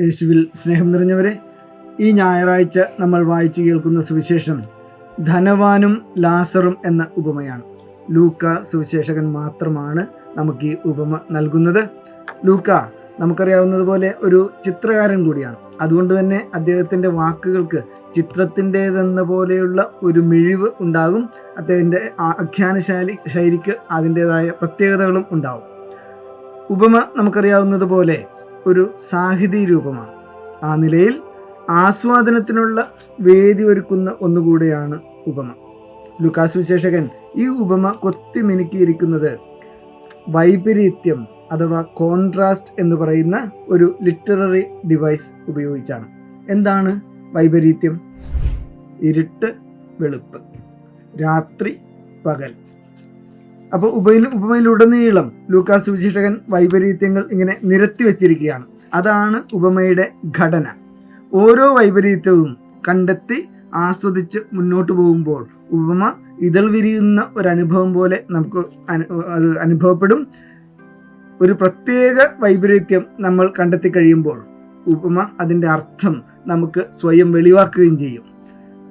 യേശുവിൽ സ്നേഹം നിറഞ്ഞവരെ ഈ ഞായറാഴ്ച നമ്മൾ വായിച്ചു കേൾക്കുന്ന സുവിശേഷം ധനവാനും ലാസറും എന്ന ഉപമയാണ്. ലൂക്ക സുവിശേഷകൻ മാത്രമാണ് നമുക്ക് ഈ ഉപമ നൽകുന്നത്. ലൂക്ക നമുക്കറിയാവുന്നതുപോലെ ഒരു ചിത്രകാരൻ കൂടിയാണ്. അതുകൊണ്ട് തന്നെ അദ്ദേഹത്തിന്റെ വാക്കുകൾക്ക് ചിത്രത്തിന്റേതെന്ന പോലെയുള്ള ഒരു മിഴിവ് ഉണ്ടാകും. അദ്ദേഹത്തിന്റെ ആഖ്യാനശാലി ശൈലിക്ക് അതിന്റേതായ പ്രത്യേകതകളും ഉണ്ടാകും ഉപമ നമുക്കറിയാവുന്നതുപോലെ ഒരു സാഹിതി രൂപമാണ്. ആ നിലയിൽ ആസ്വാദനത്തിനുള്ള വേദി ഒരുക്കുന്ന ഒന്നുകൂടെയാണ് ഉപമ. ലുക്കാസ് വിശേഷകൻ ഈ ഉപമ കൊത്തി മിനുക്കിയിരിക്കുന്നത് വൈപരീത്യം അഥവാ കോൺട്രാസ്റ്റ് എന്ന് പറയുന്ന ഒരു ലിറ്റററി ഡിവൈസ് ഉപയോഗിച്ചാണ്. എന്താണ് വൈപരീത്യം? ഇരുട്ട് വെളുപ്പ്. രാത്രി പകൽ. അപ്പോൾ ഉപയിൽ ഉപമയിലുടനീളം ലൂക്കാസ് വിശേഷകൻ വൈപരീത്യങ്ങൾ ഇങ്ങനെ നിരത്തി വെച്ചിരിക്കുകയാണ്. അതാണ് ഉപമയുടെ ഘടന. ഓരോ വൈപരീത്യവും കണ്ടെത്തി ആസ്വദിച്ച് മുന്നോട്ട് പോകുമ്പോൾ ഉപമ ഇതൾ വിരിയുന്ന അനുഭവം പോലെ നമുക്ക് അത് അനുഭവപ്പെടും. ഒരു പ്രത്യേക വൈപരീത്യം നമ്മൾ കണ്ടെത്തി കഴിയുമ്പോൾ ഉപമ അതിന്റെ അർത്ഥം നമുക്ക് സ്വയം വെളിവാക്കുകയും ചെയ്യും.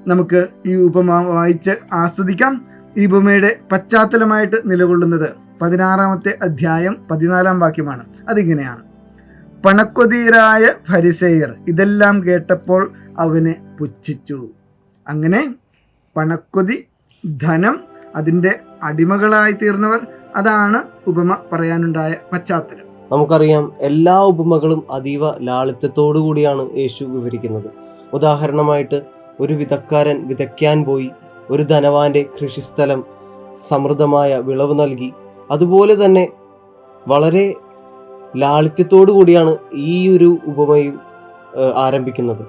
നമുക്ക് ഈ ഉപമ വായിച്ച് ആസ്വദിക്കാം. ഈ ഉപമയുടെ പശ്ചാത്തലമായിട്ട് നിലകൊള്ളുന്നത് പതിനാറാമത്തെ അധ്യായം പതിനാലാം വാക്യമാണ്. അതിങ്ങനെയാണ്. പണക്കൊതിയരായ ഫരിസെയർ ഇതെല്ലാം കേട്ടപ്പോൾ അവനെ പുച്ഛിച്ചു. അങ്ങനെ പണക്കൊതി ധനം അതിന്റെ അടിമകളായി തീർന്നവർ അതാണ് ഉപമ പറയാനുണ്ടായ പശ്ചാത്തലം. നമുക്കറിയാം എല്ലാ ഉപമകളും അതീവ ലാളിത്യത്തോടു കൂടിയാണ് യേശു വിവരിക്കുന്നത്. ഉദാഹരണമായിട്ട് ഒരു വിതക്കാരൻ വിതയ്ക്കാൻ പോയി ഒരു ധനവാന്റെ കൃഷിസ്ഥലം സമൃദ്ധമായ വിളവ് നൽകി. അതുപോലെ തന്നെ വളരെ ലാളിത്യത്തോടു കൂടിയാണ് ഈ ഒരു ഉപമയും ആരംഭിക്കുന്നത്.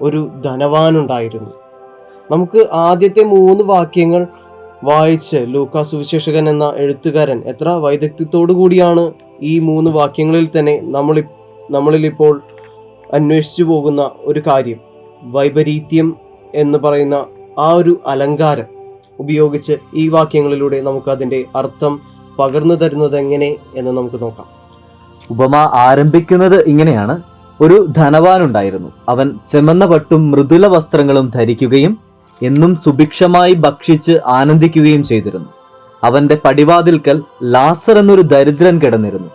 ഒരു ധനവാനുണ്ടായിരുന്നു. നമുക്ക് ആദ്യത്തെ മൂന്ന് വാക്യങ്ങൾ വായിച്ച് ലൂക്കാ സുവിശേഷകൻ എന്ന എഴുത്തുകാരൻ എത്ര വൈദഗ്ധ്യത്തോടു കൂടിയാണ് ഈ മൂന്ന് വാക്യങ്ങളിൽ തന്നെ നമ്മൾ നമ്മളിൽ ഇപ്പോൾ അന്വേഷിച്ചു പോകുന്ന ഒരു കാര്യം. വൈപരീത്യം എന്ന് പറയുന്ന ആ ഒരു അലങ്കാരം ഉപയോഗിച്ച് ഈ വാക്യങ്ങളിലൂടെ നമുക്ക് അതിന്റെ അർത്ഥം പകർന്നു തരുന്നത് എങ്ങനെ എന്ന് നമുക്ക് നോക്കാം. ഉപമ ആരംഭിക്കുന്നത് ഇങ്ങനെയാണ്. ഒരു ധനവാനുണ്ടായിരുന്നു അവൻ ചെമന്ന പട്ടും മൃദുല വസ്ത്രങ്ങളും ധരിക്കുകയും എന്നും സുഭിക്ഷമായി ഭക്ഷിച്ച് ആനന്ദിക്കുകയും ചെയ്തിരുന്നു. അവന്റെ പടിവാതിൽക്കൽ ലാസർ എന്നൊരു ദരിദ്രൻ കിടന്നിരുന്നു.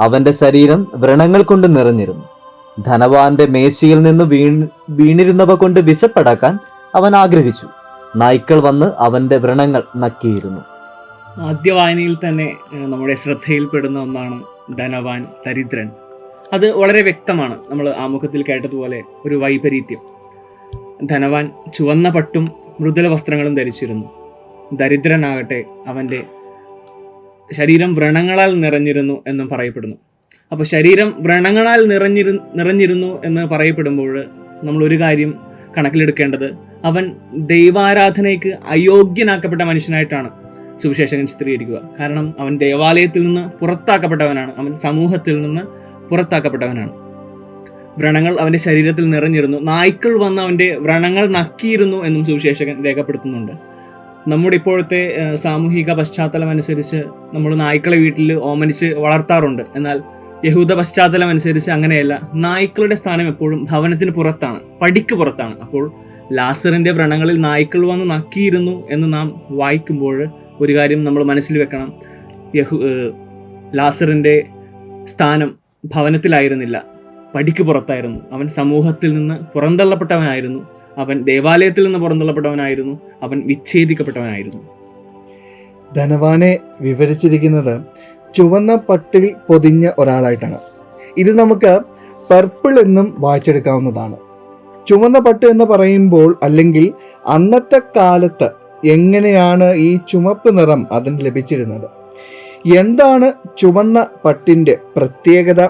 അവന്റെ ശരീരം വ്രണങ്ങൾ കൊണ്ട് നിറഞ്ഞിരുന്നു. ധനവാന്റെ മേശയിൽ നിന്ന് വീണ് വീണിരുന്നവ കൊണ്ട് വിശപ്പടക്കാൻ അവൻ ആഗ്രഹിച്ചു. നായ്ക്കൾ വന്ന് അവന്റെ വ്രണങ്ങൾ നക്കിയിരുന്നു. ആദ്യ വായനയിൽ തന്നെ നമ്മുടെ ശ്രദ്ധയിൽപ്പെടുന്ന ഒന്നാണ് ധനവാൻ ദരിദ്രൻ. അത് വളരെ വ്യക്തമാണ്. നമ്മൾ ആമുഖത്തിൽ കേട്ടതുപോലെ ഒരു വൈപരീത്യം. ധനവാൻ ചുവന്ന പട്ടും മൃദുല വസ്ത്രങ്ങളും ധരിച്ചിരുന്നു. ദരിദ്രനാകട്ടെ അവന്റെ ശരീരം വ്രണങ്ങളാൽ നിറഞ്ഞിരുന്നു എന്നും പറയപ്പെടുന്നു. അപ്പോൾ ശരീരം വ്രണങ്ങളാൽ നിറഞ്ഞിരു നിറഞ്ഞിരുന്നു എന്ന് പറയപ്പെടുമ്പോൾ നമ്മൾ ഒരു കാര്യം കണക്കിലെടുക്കേണ്ടത് അവൻ ദൈവാരാധനയ്ക്ക് അയോഗ്യനാക്കപ്പെട്ട മനുഷ്യനായിട്ടാണ് സുവിശേഷകൻ ചിത്രീകരിക്കുക. കാരണം അവൻ ദേവാലയത്തിൽ നിന്ന് പുറത്താക്കപ്പെട്ടവനാണ്. അവൻ സമൂഹത്തിൽ നിന്ന് പുറത്താക്കപ്പെട്ടവനാണ്. വ്രണങ്ങൾ അവന്റെ ശരീരത്തിൽ നിറഞ്ഞിരുന്നു. നായ്ക്കൾ വന്ന് അവന്റെ വ്രണങ്ങൾ നക്കിയിരുന്നു എന്നും സുവിശേഷകൻ രേഖപ്പെടുത്തുന്നുണ്ട്. നമ്മുടെ ഇപ്പോഴത്തെ സാമൂഹിക പശ്ചാത്തലം അനുസരിച്ച് നമ്മൾ നായ്ക്കളെ വീട്ടിൽ ഓമനിച്ച് വളർത്താറുണ്ട്. എന്നാൽ യഹൂദ പശ്ചാത്തലം അനുസരിച്ച് അങ്ങനെയല്ല നായ്ക്കളുടെ സ്ഥാനം എപ്പോഴും ഭവനത്തിന് പുറത്താണ് പടിക്ക് പുറത്താണ്. അപ്പോൾ ലാസറിന്റെ വ്രണങ്ങളിൽ നായ്ക്കൾ വന്ന് നക്കിയിരുന്നു എന്ന് നാം വായിക്കുമ്പോൾ ഒരു കാര്യം നമ്മൾ മനസ്സിൽ വെക്കണം. യഹു ലാസറിന്റെ സ്ഥാനം ഭവനത്തിലായിരുന്നില്ല പടിക്ക് പുറത്തായിരുന്നു. അവൻ സമൂഹത്തിൽ നിന്ന് പുറന്തള്ളപ്പെട്ടവനായിരുന്നു. അവൻ ദേവാലയത്തിൽ നിന്ന് പുറന്തള്ളപ്പെട്ടവനായിരുന്നു. അവൻ വിച്ഛേദിക്കപ്പെട്ടവനായിരുന്നു. ധനവാനെ വിവരിച്ചിരിക്കുന്നത് ചുവന്ന പട്ടിൽ പൊതിഞ്ഞ ഒരാളായിട്ടാണ്. ഇത് നമുക്ക് പർപ്പിൾ എന്നും വായിച്ചെടുക്കാവുന്നതാണ്. ചുവന്ന പട്ട് എന്ന് പറയുമ്പോൾ അല്ലെങ്കിൽ അന്നത്തെ കാലത്ത് എങ്ങനെയാണ് ഈ ചുമപ്പ് നിറം അതിന് ലഭിച്ചിരുന്നത്? എന്താണ് ചുവന്ന പട്ടിന്റെ പ്രത്യേകത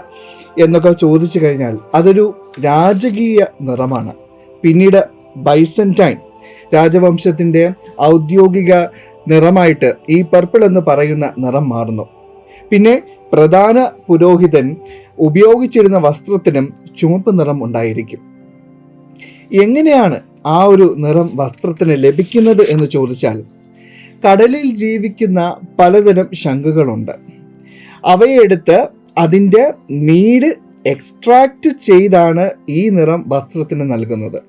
എന്നൊക്കെ ചോദിച്ചു കഴിഞ്ഞാൽ അതൊരു രാജകീയ നിറമാണ്. പിന്നീട് ബൈസന്റൈൻ രാജവംശത്തിന്റെ ഔദ്യോഗിക നിറമായിട്ട് ഈ പർപ്പിൾ എന്ന് പറയുന്ന നിറം മാറുന്നു. പിന്നെ പ്രധാന പുരോഹിതൻ ഉപയോഗിച്ചിരുന്ന വസ്ത്രത്തിനും ചുവപ്പ് നിറം ഉണ്ടായിരിക്കും. എങ്ങനെയാണ് ആ ഒരു നിറം വസ്ത്രത്തിന് ലഭിക്കുന്നത് എന്ന് ചോദിച്ചാൽ കടലിൽ ജീവിക്കുന്ന പലതരം ശംഖുകളുണ്ട്. അവയെടുത്ത് അതിന്റെ നീര് എക്സ്ട്രാക്റ്റ് ചെയ്താണ് ഈ നിറം വസ്ത്രത്തിന് നൽകുന്നത്.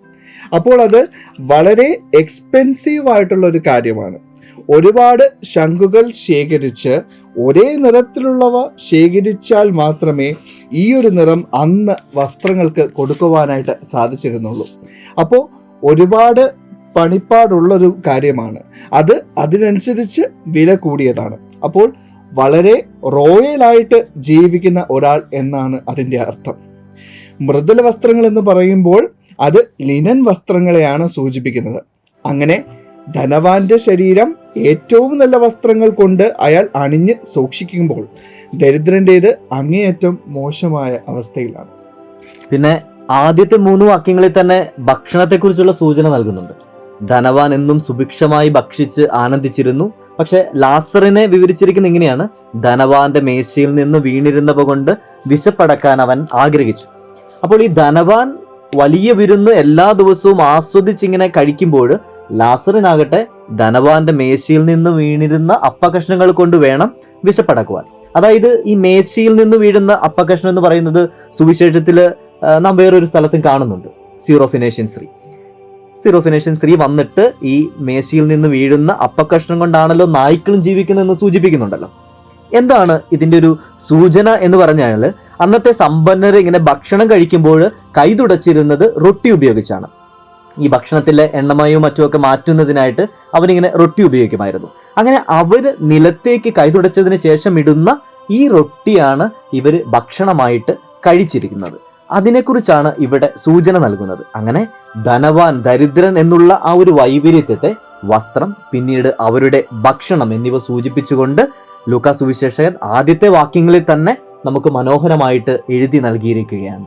അപ്പോൾ അത് വളരെ എക്സ്പെൻസീവ് ആയിട്ടുള്ള ഒരു കാര്യമാണ്. ഒരുപാട് ശംഖുകൾ ശേഖരിച്ച് ഒരേ നിറത്തിലുള്ളവ ശേഖരിച്ചാൽ മാത്രമേ ഈ ഒരു നിറം അന്ന് വസ്ത്രങ്ങൾക്ക് കൊടുക്കുവാനായിട്ട് സാധിച്ചിരുന്നുള്ളൂ. അപ്പോൾ ഒരുപാട് പണിപ്പാടുള്ളൊരു കാര്യമാണ്. അത് അതിനനുസരിച്ച് വില കൂടിയതാണ്. അപ്പോൾ വളരെ റോയലായിട്ട് ജീവിക്കുന്ന ഒരാൾ എന്നാണ് അതിന്റെ അർത്ഥം. മൃദുല വസ്ത്രങ്ങൾ എന്ന് പറയുമ്പോൾ അത് ലിനൻ വസ്ത്രങ്ങളെയാണ് സൂചിപ്പിക്കുന്നത്. അങ്ങനെ ധനവാന്റെ ശരീരം ഏറ്റവും നല്ല വസ്ത്രങ്ങൾ കൊണ്ട് അയാൾ അണിഞ്ഞ് സൂക്ഷിക്കുമ്പോൾ ദരിദ്രന്റേത് അങ്ങേയറ്റം മോശമായ അവസ്ഥയിലാണ്. പിന്നെ ആദ്യത്തെ മൂന്ന് വാക്യങ്ങളിൽ തന്നെ ഭക്ഷണത്തെക്കുറിച്ചുള്ള സൂചന നൽകുന്നുണ്ട്. ധനവാൻ എന്നും സുഭിക്ഷമായി ഭക്ഷിച്ച് ആനന്ദിച്ചിരുന്നു. പക്ഷെ ലാസറിനെ വിവരിച്ചിരിക്കുന്ന ഇങ്ങനെയാണ് ധനവാന്റെ മേശയിൽ നിന്ന് വീണിരുന്നവ കൊണ്ട് വിശപ്പടക്കാൻ അവൻ ആഗ്രഹിച്ചു. അപ്പോൾ ഈ ധനവാൻ വലിയ വിരുന്ന് എല്ലാ ദിവസവും ആസ്വദിച്ചിങ്ങനെ കഴിക്കുമ്പോൾ ലാസറിനാകട്ടെ ധനവാന്റെ മേശയിൽ നിന്ന് വീണിരുന്ന അപ്പകഷ്ണങ്ങൾ കൊണ്ട് വേണം വിശപ്പടക്കുവാൻ. അതായത് ഈ മേശയിൽ നിന്ന് വീഴുന്ന അപ്പകഷ്ണം എന്ന് പറയുന്നത് സുവിശേഷത്തിൽ നാം വേറൊരു സ്ഥലത്തും കാണുന്നുണ്ട്. സീറോഫിനേഷ്യൻ സ്ത്രീ സീറോ ഫിനേഷ്യൻ സ്ത്രീ വന്നിട്ട് ഈ മേശയിൽ നിന്ന് വീഴുന്ന അപ്പകഷ്ണം കൊണ്ടാണല്ലോ നായ്ക്കളും ജീവിക്കുന്നതെന്ന് സൂചിപ്പിക്കുന്നുണ്ടല്ലോ. എന്താണ് ഇതിന്റെ ഒരു സൂചന എന്ന് പറഞ്ഞാൽ അന്നത്തെ സമ്പന്നർ ഇങ്ങനെ ഭക്ഷണം കഴിക്കുമ്പോൾ കൈതുടച്ചിരുന്നത് റൊട്ടി ഉപയോഗിച്ചാണ്. ഈ ഭക്ഷണത്തിലെ എണ്ണമയോ മറ്റോ ഒക്കെ മാറ്റുന്നതിനായിട്ട് അവരിങ്ങനെ റൊട്ടി ഉപയോഗിക്കുമായിരുന്നു. അങ്ങനെ അവർ നിലത്തേക്ക് കൈതുടച്ചതിന് ശേഷം ഇടുന്ന ഈ റൊട്ടിയാണ് ഇവർ ഭക്ഷണമായിട്ട് കഴിച്ചിരിക്കുന്നത്. അതിനെക്കുറിച്ചാണ് ഇവിടെ സൂചന നൽകുന്നത്. അങ്ങനെ ധനവാൻ ദരിദ്രൻ എന്നുള്ള ആ ഒരു വൈവിധ്യത്തെ വസ്ത്രം പിന്നീട് അവരുടെ ഭക്ഷണം എന്നിവ സൂചിപ്പിച്ചുകൊണ്ട് ലൂക്കാ സുവിശേഷകൻ ആദ്യത്തെ വാക്യങ്ങളിൽ തന്നെ നമുക്ക് മനോഹരമായിട്ട് എഴുതി നൽകിയിരിക്കുകയാണ്.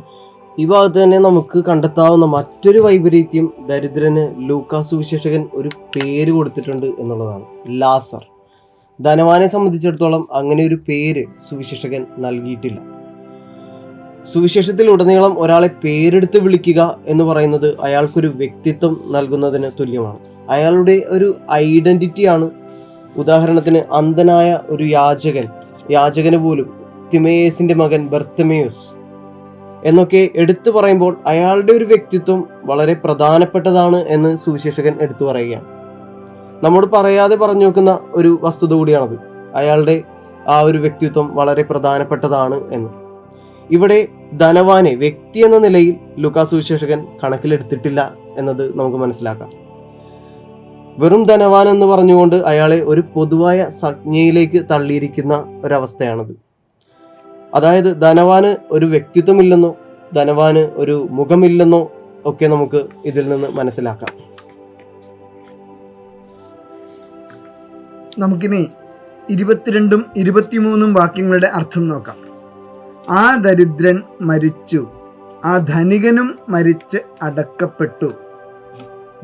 ഈ ഭാഗത്ത് തന്നെ നമുക്ക് കണ്ടെത്താവുന്ന മറ്റൊരു വൈപരീത്യം ദരിദ്രന് ലൂക്കാസ് സുവിശേഷകൻ ഒരു പേര് കൊടുത്തിട്ടുണ്ട് എന്നുള്ളതാണ്. ലാസർ. ധനവാനെ സംബന്ധിച്ചിടത്തോളം അങ്ങനെ ഒരു പേര് സുവിശേഷകൻ നൽകിയിട്ടില്ല. സുവിശേഷത്തിൽ ഉടനീളം ഒരാളെ പേരെടുത്ത് വിളിക്കുക എന്ന് പറയുന്നത് അയാൾക്കൊരു വ്യക്തിത്വം നൽകുന്നതിന് തുല്യമാണ്. അയാളുടെ ഒരു ഐഡന്റിറ്റിയാണ് ഉദാഹരണത്തിന് അന്ധനായ ഒരു യാചകൻ. യാചകന് പോലും തിമേയസിന്റെ മകൻ ബർത്തമേയോസ്. എന്നൊക്കെ എടുത്തു പറയുമ്പോൾ അയാളുടെ ഒരു വ്യക്തിത്വം വളരെ പ്രധാനപ്പെട്ടതാണ് എന്ന് സുവിശേഷകൻ എടുത്തു പറയുകയാണ്. നമ്മോട് പറയാതെ പറഞ്ഞു വെക്കുന്ന ഒരു വസ്തുത കൂടിയാണത്. അയാളുടെ ആ ഒരു വ്യക്തിത്വം വളരെ പ്രധാനപ്പെട്ടതാണ് എന്ന്. ഇവിടെ ധനവാനെ വ്യക്തി എന്ന നിലയിൽ ലുക്കാ സുവിശേഷകൻ കണക്കിലെടുത്തിട്ടില്ല എന്നത് നമുക്ക് മനസ്സിലാക്കാം. വെറും ധനവാൻ എന്ന് പറഞ്ഞുകൊണ്ട് അയാളെ ഒരു പൊതുവായ സംജ്ഞയിലേക്ക് തള്ളിയിരിക്കുന്ന ഒരവസ്ഥയാണത്. അതായത് ധനവാന് ഒരു വ്യക്തിത്വമില്ലെന്നോ ധനവാന് ഒരു മുഖമില്ലെന്നോ ഒക്കെ നമുക്ക് ഇതിൽ നിന്ന് മനസ്സിലാക്കാം. നമുക്കിനി ഇരുപത്തിരണ്ടും ഇരുപത്തിമൂന്നും വാക്യങ്ങളുടെ അർത്ഥം നോക്കാം. ആ ദരിദ്രൻ മരിച്ചു ആ ധനികനും മരിച്ച് അടക്കപ്പെട്ടു.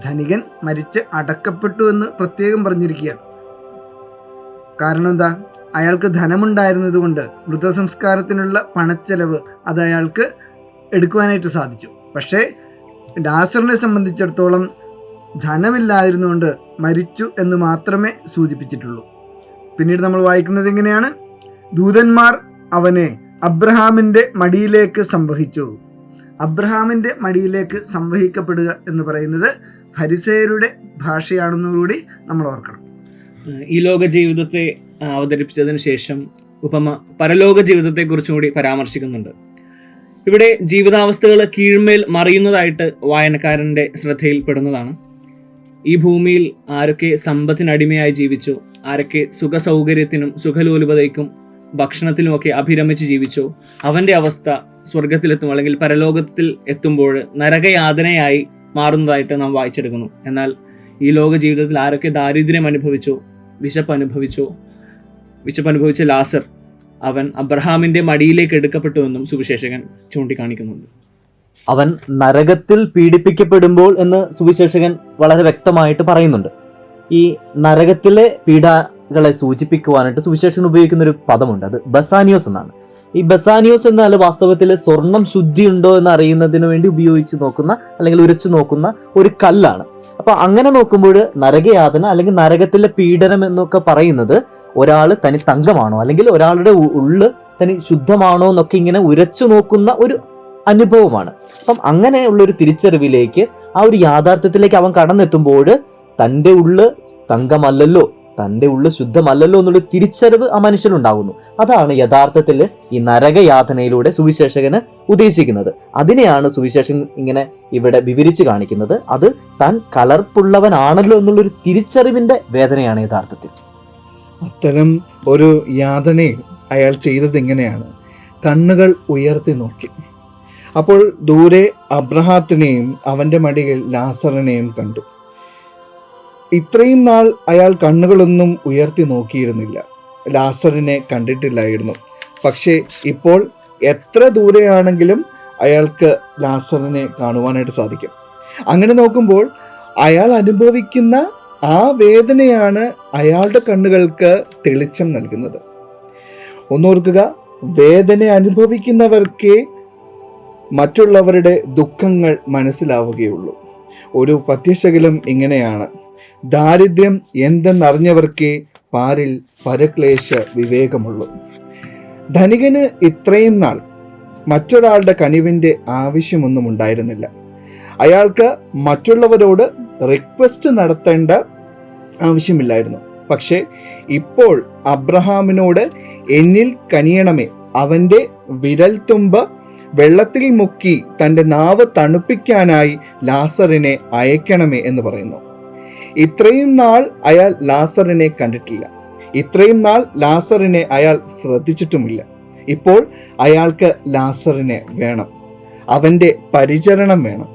ധനികൻ മരിച്ച് അടക്കപ്പെട്ടു എന്ന് പ്രത്യേകം പറഞ്ഞിരിക്കുകയാണ്. കാരണം എന്താ? അയാൾക്ക് ധനമുണ്ടായിരുന്നതുകൊണ്ട് മൃതസംസ്കാരത്തിനുള്ള പണച്ചെലവ് അത് അയാൾക്ക് എടുക്കുവാനായിട്ട് സാധിച്ചു. പക്ഷേ ഡാസറിനെ സംബന്ധിച്ചിടത്തോളം ധനമില്ലായിരുന്നുകൊണ്ട് മരിച്ചു എന്ന് മാത്രമേ സൂചിപ്പിച്ചിട്ടുള്ളൂ. പിന്നീട് നമ്മൾ വായിക്കുന്നത് എങ്ങനെയാണ്? ദൂതന്മാർ അവനെ അബ്രഹാമിന്റെ മടിയിലേക്ക് സംവഹിച്ചു. അബ്രഹാമിന്റെ മടിയിലേക്ക് സംവഹിക്കപ്പെടുക എന്ന് പറയുന്നത് ഫരിസേയരുടെ ഭാഷയാണെന്നുകൂടി നമ്മൾ ഓർക്കണം. ഈ ലോക ജീവിതത്തെ അവതരിപ്പിച്ചതിന് ശേഷം ഉപമ പരലോക ജീവിതത്തെക്കുറിച്ചും കൂടി പരാമർശിക്കുന്നുണ്ട്. ഇവിടെ ജീവിതാവസ്ഥകൾ കീഴ്മേൽ മറിയുന്നതായിട്ട് വായനക്കാരന്റെ ശ്രദ്ധയിൽപ്പെടുന്നതാണ്. ഈ ഭൂമിയിൽ ആരൊക്കെ സമ്പത്തിനടിമയായി ജീവിച്ചോ ആരൊക്കെ സുഖ സൗകര്യത്തിനും സുഖലോലുപതയ്ക്കും ഭക്ഷണത്തിനുമൊക്കെ അഭിരമിച്ച് ജീവിച്ചോ അവന്റെ അവസ്ഥ സ്വർഗത്തിലെത്തും അല്ലെങ്കിൽ പരലോകത്തിൽ എത്തുമ്പോൾ നരകയാതനയായി മാറുന്നതായിട്ട് നാം വായിച്ചെടുക്കുന്നു. എന്നാൽ ഈ ലോക ജീവിതത്തിൽ ആരൊക്കെ ദാരിദ്ര്യം അനുഭവിച്ചോ വിശപ്പ് അനുഭവിച്ചോ വിശപ്പ് അനുഭവിച്ച ലാസർ അവൻ അബ്രഹാമിന്റെ മടിയിലേക്ക് എടുക്കപ്പെട്ടുവെന്നും സുവിശേഷകൻ ചൂണ്ടിക്കാണിക്കുന്നുണ്ട്. അവൻ നരകത്തിൽ പീഡിപ്പിക്കപ്പെടുമ്പോൾ എന്ന് സുവിശേഷകൻ വളരെ വ്യക്തമായിട്ട് പറയുന്നുണ്ട്. ഈ നരകത്തിലെ പീഡകളെ സൂചിപ്പിക്കുവാനായിട്ട് സുവിശേഷകൻ ഉപയോഗിക്കുന്ന ഒരു പദമുണ്ട്. അത് ബസാനിയോസ് എന്നാണ്. ഈ ബസാനിയോസ് എന്നാൽ വാസ്തവത്തിൽ സ്വർണം ശുദ്ധിയുണ്ടോ എന്ന് അറിയുന്നതിന് വേണ്ടി ഉപയോഗിച്ച് നോക്കുന്ന അല്ലെങ്കിൽ ഉരച്ചു നോക്കുന്ന ഒരു കല്ലാണ്. അപ്പൊ അങ്ങനെ നോക്കുമ്പോൾ നരകയാതന അല്ലെങ്കിൽ നരകത്തിലെ പീഡനം എന്നൊക്കെ പറയുന്നത് ഒരാൾ തനി തങ്കമാണോ? അല്ലെങ്കിൽ ഒരാളുടെ ഉള്ള് തനി ശുദ്ധമാണോ എന്നൊക്കെ ഇങ്ങനെ ഉരച്ചു നോക്കുന്ന ഒരു അനുഭവമാണ്. അപ്പം അങ്ങനെയുള്ള ഒരു തിരിച്ചറിവിലേക്ക് ആ ഒരു യാഥാർത്ഥ്യത്തിലേക്ക് അവൻ കടന്നെത്തുമ്പോൾ തന്റെ ഉള്ള് തങ്കമല്ലല്ലോ തന്റെ ഉള്ള് ശുദ്ധമല്ലല്ലോ എന്നുള്ള തിരിച്ചറിവ് ആ മനുഷ്യനുണ്ടാകുന്നു അതാണ് യഥാർത്ഥത്തിൽ ഈ നരകയാതനയിലൂടെ സുവിശേഷകന് ഉദ്ദേശിക്കുന്നത്. അതിനെയാണ് സുവിശേഷൻ ഇങ്ങനെ ഇവിടെ വിവരിച്ച് കാണിക്കുന്നത്. അത് താൻ കലർപ്പുള്ളവനാണല്ലോ എന്നുള്ളൊരു തിരിച്ചറിവിന്റെ വേദനയാണ് യഥാർത്ഥത്തിൽ. അത്തരം ഒരു യാതനയിൽ അയാൾ ചെയ്തത് ഇങ്ങനെയാണ്. കണ്ണുകൾ ഉയർത്തി നോക്കി. അപ്പോൾ ദൂരെ അബ്രഹാത്തിനെയും അവന്റെ മടിയിൽ ലാസറിനെയും കണ്ടു. ഇത്രയും നാൾ അയാൾ കണ്ണുകളൊന്നും ഉയർത്തി നോക്കിയിരുന്നില്ല. ലാസറിനെ കണ്ടിട്ടില്ലായിരുന്നു. പക്ഷേ ഇപ്പോൾ എത്ര ദൂരെയാണെങ്കിലും അയാൾക്ക് ലാസറിനെ കാണുവാനായിട്ട് സാധിക്കും. അങ്ങനെ നോക്കുമ്പോൾ അയാൾ അനുഭവിക്കുന്ന ആ വേദനയാണ് അയാളുടെ കണ്ണുകൾക്ക് തെളിച്ചം നൽകുന്നത്. ഒന്നോർക്കുക വേദന അനുഭവിക്കുന്നവർക്കേ മറ്റുള്ളവരുടെ ദുഃഖങ്ങൾ മനസ്സിലാവുകയുള്ളൂ. ഒരു പത്യശകലം ഇങ്ങനെയാണ്. ദാരിദ്ര്യം എന്തെന്നറിഞ്ഞവർക്കേ പാരിൽ പരക്ലേശ വിവേകമുള്ളൂ. ധനികന് ഇത്രയും നാൾ മറ്റൊരാളുടെ കനിവിന്റെ ആവശ്യമൊന്നും ഉണ്ടായിരുന്നില്ല. അയാൾക്ക് മറ്റുള്ളവരോട് റിക്വസ്റ്റ് നടത്തേണ്ട ആവശ്യമില്ലായിരുന്നു. പക്ഷേ ഇപ്പോൾ അബ്രഹാമിനോട് എന്നിൽ കനിയണമേ. അവന്റെ വിരൽത്തുമ്പ വെള്ളത്തിൽ മുക്കി തന്റെ നാവ് തണുപ്പിക്കാനായി ലാസറിനെ അയക്കണമേ എന്ന് പറയുന്നു. ഇത്രയും നാൾ അയാൾ ലാസറിനെ കണ്ടിട്ടില്ല. ഇത്രയും നാൾ ലാസറിനെ അയാൾ ശ്രദ്ധിച്ചിട്ടുമില്ല. ഇപ്പോൾ അയാൾക്ക് ലാസറിനെ വേണം. അവന്റെ പരിചരണം വേണം.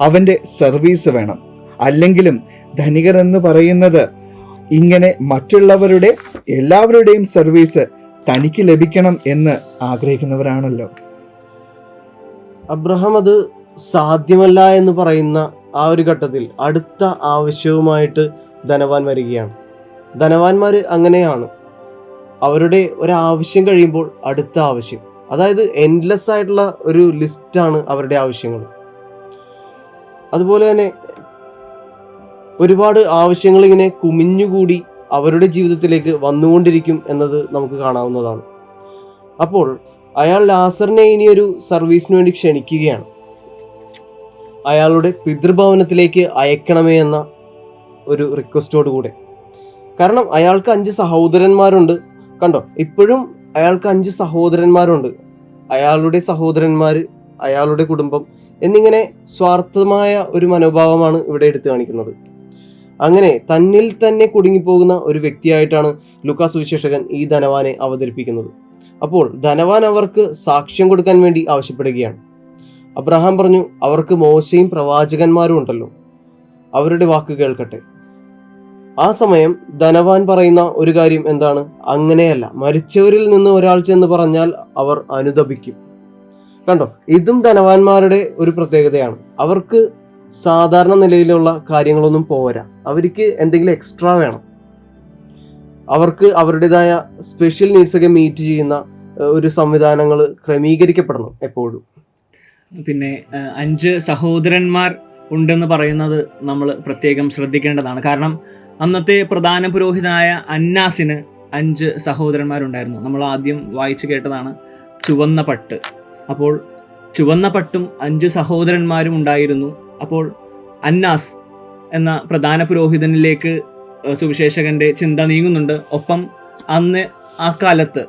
അവന്റെ സർവീസ് വേണം. അല്ലെങ്കിലും ധനികർ എന്ന് പറയുന്നത് ഇങ്ങനെ മറ്റുള്ളവരുടെ എല്ലാവരുടെയും സർവീസ് തനിക്ക് ലഭിക്കണം എന്ന് ആഗ്രഹിക്കുന്നവരാണല്ലോ. അബ്രഹാം അത് സാധ്യമല്ല എന്ന് പറയുന്ന ആ ഒരു ഘട്ടത്തിൽ അടുത്ത ആവശ്യവുമായിട്ട് ധനവാൻ വരികയാണ്. ധനവാന്മാർ അങ്ങനെയാണ്. അവരുടെ ഒരാവശ്യം കഴിയുമ്പോൾ അടുത്ത ആവശ്യം. അതായത് എൻഡ്ലെസ് ആയിട്ടുള്ള ഒരു ലിസ്റ്റാണ് അവരുടെ ആവശ്യങ്ങൾ. അതുപോലെ തന്നെ ഒരുപാട് ആവശ്യങ്ങൾ ഇങ്ങനെ കുമിഞ്ഞുകൂടി അവരുടെ ജീവിതത്തിലേക്ക് വന്നുകൊണ്ടിരിക്കും എന്നത് നമുക്ക് കാണാവുന്നതാണ്. അപ്പോൾ അയാൾ ലാസറിനെ ഇനി ഒരു സർവീസിന് വേണ്ടി ക്ഷണിക്കുകയാണ്. അയാളുടെ പിതൃഭവനത്തിലേക്ക് അയക്കണമേ എന്ന ഒരു റിക്വസ്റ്റോട് കൂടെ. കാരണം അയാൾക്ക് അഞ്ച് സഹോദരന്മാരുണ്ട്. കണ്ടോ? ഇപ്പോഴും അയാൾക്ക് അഞ്ച് സഹോദരന്മാരുണ്ട്. അയാളുടെ സഹോദരന്മാർ അയാളുടെ കുടുംബം എന്നിങ്ങനെ സ്വാർത്ഥമായ ഒരു മനോഭാവമാണ് ഇവിടെ എടുത്തു കാണിക്കുന്നത്. അങ്ങനെ തന്നിൽ തന്നെ കുടുങ്ങിപ്പോകുന്ന ഒരു വ്യക്തിയായിട്ടാണ് ലുക്കാസ് വിശേഷകൻ ഈ ധനവാനെ അവതരിപ്പിക്കുന്നത്. അപ്പോൾ ധനവാൻ അവർക്ക് സാക്ഷ്യം കൊടുക്കാൻ വേണ്ടി ആവശ്യപ്പെടുകയാണ്. അബ്രഹാം പറഞ്ഞു അവർക്ക് മോശയും പ്രവാചകന്മാരും ഉണ്ടല്ലോ. അവരുടെ വാക്ക് കേൾക്കട്ടെ. ആ സമയം ധനവാൻ പറയുന്ന ഒരു കാര്യം എന്താണ്? അങ്ങനെയല്ല മരിച്ചവരിൽ നിന്ന് ഒരാൾ ചെന്ന് പറഞ്ഞാൽ അവർ അനുദപിക്കും. കണ്ടോ? ഇതും ധനവാന്മാരുടെ ഒരു പ്രത്യേകതയാണ്. അവർക്ക് സാധാരണ നിലയിലുള്ള കാര്യങ്ങളൊന്നും പോരാ. അവർക്ക് എന്തെങ്കിലും എക്സ്ട്രാ വേണം. അവർക്ക് അവരുടേതായ സ്പെഷ്യൽ നീഡ്സൊക്കെ മീറ്റ് ചെയ്യുന്ന ഒരു സംവിധാനങ്ങൾ ക്രമീകരിക്കപ്പെടണം എപ്പോഴും. പിന്നെ അഞ്ച് സഹോദരന്മാർ ഉണ്ടെന്ന് പറയുന്നത് നമ്മൾ പ്രത്യേകം ശ്രദ്ധിക്കേണ്ടതാണ്. കാരണം അന്നത്തെ പ്രധാന പുരോഹിതനായ അന്നാസിന് അഞ്ച് സഹോദരന്മാരുണ്ടായിരുന്നു. നമ്മൾ ആദ്യം വായിച്ചു കേട്ടതാണ് ചുവന്ന പട്ട്. അപ്പോൾ ചുവന്ന പട്ടും അഞ്ച് സഹോദരന്മാരും ഉണ്ടായിരുന്നു. അപ്പോൾ അന്നാസ് എന്ന പ്രധാന പുരോഹിതനിലേക്ക് സുവിശേഷകന്റെ ചിന്ത നീങ്ങുന്നുണ്ട്. ഒപ്പം അന്ന് ആ കാലത്ത്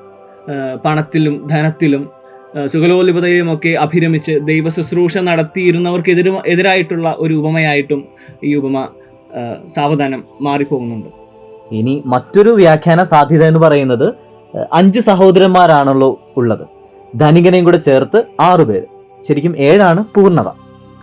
പണത്തിലും ധനത്തിലും സുഖലോലിപതയുമൊക്കെ അഭിരമിച്ച് ദൈവ ശുശ്രൂഷ നടത്തിയിരുന്നവർക്കെതിരു എതിരായിട്ടുള്ള ഒരു ഉപമയായിട്ടും ഈ ഉപമ സാവധാനം മാറിപ്പോകുന്നുണ്ട്. ഇനി മറ്റൊരു വ്യാഖ്യാന സാധ്യത എന്ന് പറയുന്നത് അഞ്ച് സഹോദരന്മാരാണല്ലോ ഉള്ളത്. ധനികനെയും കൂടെ ചേർത്ത് ആറു പേര്. ശരിക്കും ഏഴാണ് പൂർണത.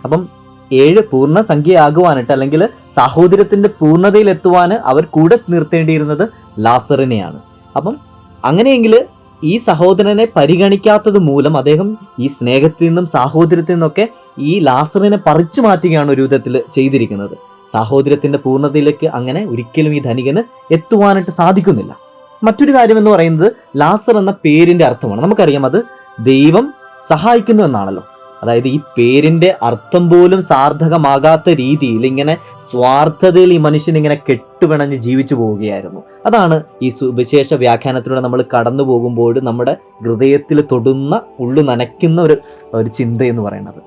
അപ്പം ഏഴ് പൂർണ സംഖ്യയാകുവാനായിട്ട് അല്ലെങ്കിൽ സാഹോദര്യത്തിന്റെ പൂർണതയിൽ എത്തുവാൻ അവർ കൂടെ നിർത്തേണ്ടിയിരുന്നത് ലാസറിനെയാണ്. അപ്പം അങ്ങനെയെങ്കിൽ ഈ സഹോദരനെ പരിഗണിക്കാത്തത് മൂലം അദ്ദേഹം ഈ സ്നേഹത്തിൽ നിന്നും സാഹോദര്യത്തിൽ നിന്നൊക്കെ ഈ ലാസറിനെ പറിച്ചു മാറ്റുകയാണ് ഒരു വിധത്തിൽ ചെയ്തിരിക്കുന്നത്. സാഹോദര്യത്തിന്റെ പൂർണതയിലേക്ക് അങ്ങനെ ഒരിക്കലും ഈ ധനികന് എത്തുവാനായിട്ട് സാധിക്കുന്നില്ല. മറ്റൊരു കാര്യം എന്ന് പറയുന്നത് ലാസർ എന്ന പേരിന്റെ അർത്ഥമാണ്. നമുക്കറിയാം അത് ദൈവം സഹായിക്കുന്നു എന്നാണല്ലോ. അതായത് ഈ പേരിന്റെ അർത്ഥം പോലും സാർത്ഥകമാകാത്ത രീതിയിൽ ഇങ്ങനെ സ്വാർത്ഥതയിൽ ഈ മനുഷ്യൻ ഇങ്ങനെ കെട്ടുപിണഞ്ഞ് ജീവിച്ചു പോവുകയായിരുന്നു. അതാണ് ഈ സുവിശേഷ വ്യാഖ്യാനത്തിലൂടെ നമ്മൾ കടന്നു പോകുമ്പോൾ നമ്മുടെ ഹൃദയത്തിൽ തൊടുന്ന ഉള്ളു നനയ്ക്കുന്ന ഒരു ഒരു ചിന്ത എന്ന് പറയുന്നത്.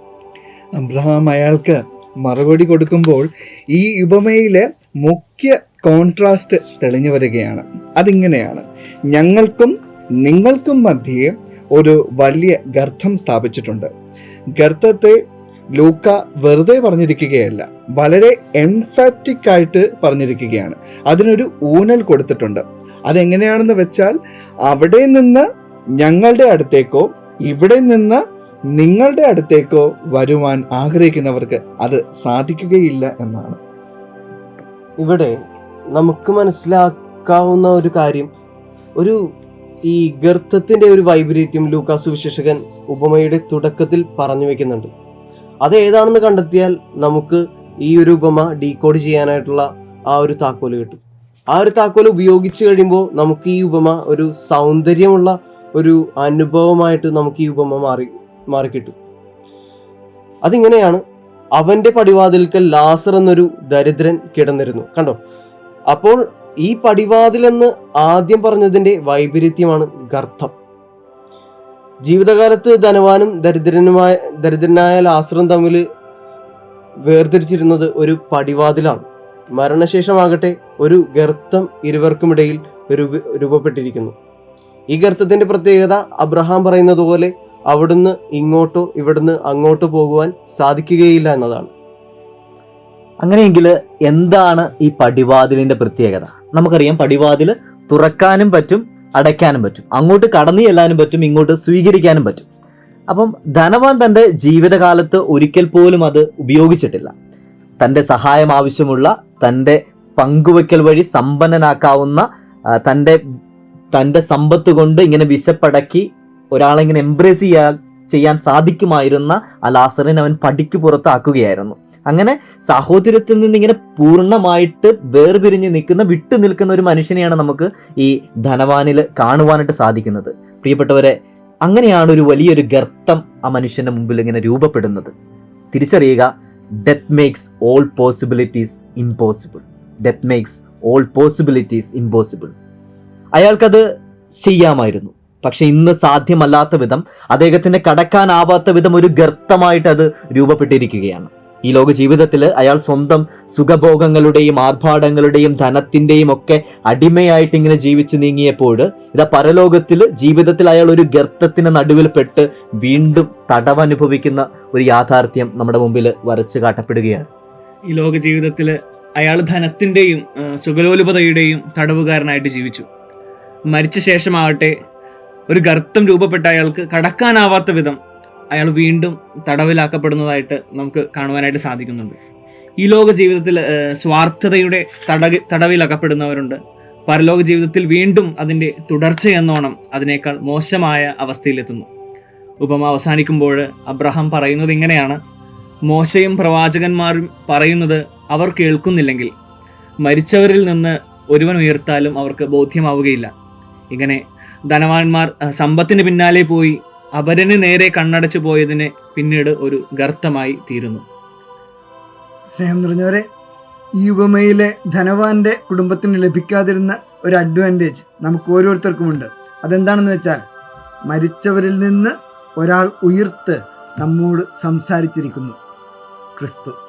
അബ്രഹാം അയാൾക്ക് മറുപടി കൊടുക്കുമ്പോൾ ഈ ഉപമയിലെ മുഖ്യ കോൺട്രാസ്റ്റ് തെളിഞ്ഞു വരികയാണ്. അതിങ്ങനെയാണ്. ഞങ്ങൾക്കും നിങ്ങൾക്കും മധ്യേ ഒരു വലിയ ഗർത്തം സ്ഥാപിച്ചിട്ടുണ്ട്. ഗർത്തത്തെ ലൂക്ക വെറുതെ പറഞ്ഞിരിക്കുകയല്ല വളരെ എംഫാറ്റിക് ആയിട്ട് പറഞ്ഞിരിക്കുകയാണ്. അതിനൊരു ഊനൽ കൊടുത്തിട്ടുണ്ട്. അതെങ്ങനെയാണെന്ന് വെച്ചാൽ അവിടെ നിന്ന് ഞങ്ങളുടെ അടുത്തേക്കോ ഇവിടെ നിന്ന് നിങ്ങളുടെ അടുത്തേക്കോ വരുവാൻ ആഗ്രഹിക്കുന്നവർക്ക് അത് സാധിക്കുകയില്ല എന്നാണ്. ഇവിടെ നമുക്ക് മനസ്സിലാക്കാവുന്ന ഒരു കാര്യം ഒരു ഈ ഗർത്തത്തിന്റെ ഒരു വൈപരീത്യം ലൂക്കാസ് വിശേഷകൻ ഉപമയുടെ തുടക്കത്തിൽ പറഞ്ഞു വെക്കുന്നുണ്ട്. അത് ഏതാണെന്ന് കണ്ടെത്തിയാൽ നമുക്ക് ഈ ഒരു ഉപമ ഡീകോഡ് ചെയ്യാനായിട്ടുള്ള ആ ഒരു താക്കോൽ കിട്ടും. ആ ഒരു താക്കോൽ ഉപയോഗിച്ച് കഴിയുമ്പോൾ നമുക്ക് ഈ ഉപമ ഒരു സൗന്ദര്യമുള്ള ഒരു അനുഭവമായിട്ട് നമുക്ക് ഈ ഉപമ മാറി മാറിക്കിട്ടും അതിങ്ങനെയാണ് അവന്റെ പടിവാതിൽക്കൽ ലാസർ എന്നൊരു ദരിദ്രൻ കിടന്നിരുന്നു. കണ്ടോ? അപ്പോൾ ഈ പടിവാതിൽ എന്ന് ആദ്യം പറഞ്ഞതിന്റെ വൈപരീത്യമാണ് ഗർത്തം. ജീവിതകാലത്ത് ധനവാനും ദരിദ്രനുമായ ദരിദ്രനായ ലാസറും തമ്മിൽ വേർതിരിച്ചിരുന്നത് ഒരു പടിവാതിലാണ്. മരണശേഷമാകട്ടെ ഒരു ഗർത്തം ഇരുവർക്കുമിടയിൽ രൂപ രൂപപ്പെട്ടിരിക്കുന്നു. ഈ ഗർത്തത്തിന്റെ പ്രത്യേകത അബ്രഹാം പറയുന്നത് പോലെ അവിടുന്ന് ഇങ്ങോട്ടോ ഇവിടുന്ന് അങ്ങോട്ടോ പോകുവാൻ സാധിക്കുകയില്ല എന്നതാണ്. അങ്ങനെയെങ്കിൽ എന്താണ് ഈ പടിവാതിലിന്റെ പ്രത്യേകത? നമുക്കറിയാം പടിവാതിൽ തുറക്കാനും പറ്റും അടയ്ക്കാനും പറ്റും. അങ്ങോട്ട് കടന്നു ചെല്ലാനും പറ്റും ഇങ്ങോട്ട് സ്വീകരിക്കാനും പറ്റും. അപ്പം ധനവാൻ തന്റെ ജീവിതകാലത്ത് ഒരിക്കൽ പോലും അത് ഉപയോഗിച്ചിട്ടില്ല. തന്റെ സഹായം ആവശ്യമുള്ള തന്റെ പങ്കുവയ്ക്കൽ വഴി സമ്പന്നനാക്കാവുന്ന തന്റെ തന്റെ സമ്പത്ത് കൊണ്ട് ഇങ്ങനെ വിശപ്പടക്കി ഒരാളെ ഇങ്ങനെ എംബ്രേസ് ചെയ്യാ ചെയ്യാൻ സാധിക്കുമായിരുന്ന അലാസറിനെ അവൻ പടിക്ക് പുറത്താക്കുകയായിരുന്നു. അങ്ങനെ സാഹോദര്യത്തിൽ നിന്ന് ഇങ്ങനെ പൂർണമായിട്ട് വേർപിരിഞ്ഞ് നിൽക്കുന്ന വിട്ടു നിൽക്കുന്ന ഒരു മനുഷ്യനെയാണ് നമുക്ക് ഈ ധനവാനിൽ കാണുവാനായിട്ട് സാധിക്കുന്നത്. പ്രിയപ്പെട്ടവരെ അങ്ങനെയാണ് ഒരു വലിയൊരു ഗർത്തം ആ മനുഷ്യന്റെ മുമ്പിൽ ഇങ്ങനെ രൂപപ്പെടുന്നത്. തിരിച്ചറിയുക death makes all possibilities impossible death makes all possibilities impossible അയാൾക്കത് ചെയ്യാമായിരുന്നു. പക്ഷെ ഇന്ന് സാധ്യമല്ലാത്ത വിധം അദ്ദേഹത്തിന് കടക്കാനാവാത്ത വിധം ഒരു ഗർത്തമായിട്ട് അത് രൂപപ്പെട്ടിരിക്കുകയാണ്. ഈ ലോക ജീവിതത്തിൽ അയാൾ സ്വന്തം സുഖഭോഗങ്ങളുടെയും ആർഭാടങ്ങളുടെയും ധനത്തിന്റെയും ഒക്കെ അടിമയായിട്ട് ഇങ്ങനെ ജീവിച്ചു നീങ്ങിയപ്പോൾ ഇതാ പരലോകത്തിൽ ജീവിതത്തിൽ അയാൾ ഒരു ഗർത്തത്തിന് നടുവിൽ പെട്ട് വീണ്ടും തടവനുഭവിക്കുന്ന ഒരു യാഥാർത്ഥ്യം നമ്മുടെ മുമ്പിൽ വരച്ചു കാട്ടപ്പെടുകയാണ്. ഈ ലോക ജീവിതത്തിൽ അയാൾ ധനത്തിന്റെയും സുഖലോലുപതയുടെയും തടവുകാരനായിട്ട് ജീവിച്ചു. മരിച്ച ശേഷമാവട്ടെ ഒരു ഗർത്തം രൂപപ്പെട്ട അയാൾക്ക് കടക്കാനാവാത്ത വിധം അയാൾ വീണ്ടും തടവിലാക്കപ്പെടുന്നതായിട്ട് നമുക്ക് കാണുവാനായിട്ട് സാധിക്കുന്നുണ്ട്. ഈ ലോക ജീവിതത്തിൽ സ്വാർത്ഥതയുടെ തട തടവിലകപ്പെടുന്നവരുണ്ട് പരലോക ജീവിതത്തിൽ വീണ്ടും അതിന്റെ തുടർച്ചയെന്നോണം അതിനേക്കാൾ മോശമായ അവസ്ഥയിലെത്തുന്നു. ഉപമ അവസാനിക്കുമ്പോൾ അബ്രഹാം പറയുന്നത് ഇങ്ങനെയാണ്. മോശയും പ്രവാചകന്മാരും പറയുന്നത് അവർ കേൾക്കുന്നില്ലെങ്കിൽ മരിച്ചവരിൽ നിന്ന് ഒരുവൻ ഉയർത്താലും അവർക്ക് ബോധ്യമാവുകയില്ല. ഇങ്ങനെ ധനവാന്മാർ സമ്പത്തിന് പിന്നാലെ പോയി അപരന് നേരെ കണ്ണടച്ചു പോയതിന് പിന്നീട് ഒരു ഗർത്തമായി തീരുന്നു. സ്നേഹം നിറഞ്ഞവരെ ഈ ഉപമയിലെ ധനവാന്റെ കുടുംബത്തിന് ലഭിക്കാതിരുന്ന ഒരു അഡ്വാന്റേജ് നമുക്ക് ഓരോരുത്തർക്കുമുണ്ട്. അതെന്താണെന്ന് വെച്ചാൽ മരിച്ചവരിൽ നിന്ന് ഒരാൾ ഉയർത്ത് നമ്മോട് സംസാരിച്ചിരിക്കുന്നു. ക്രിസ്തു.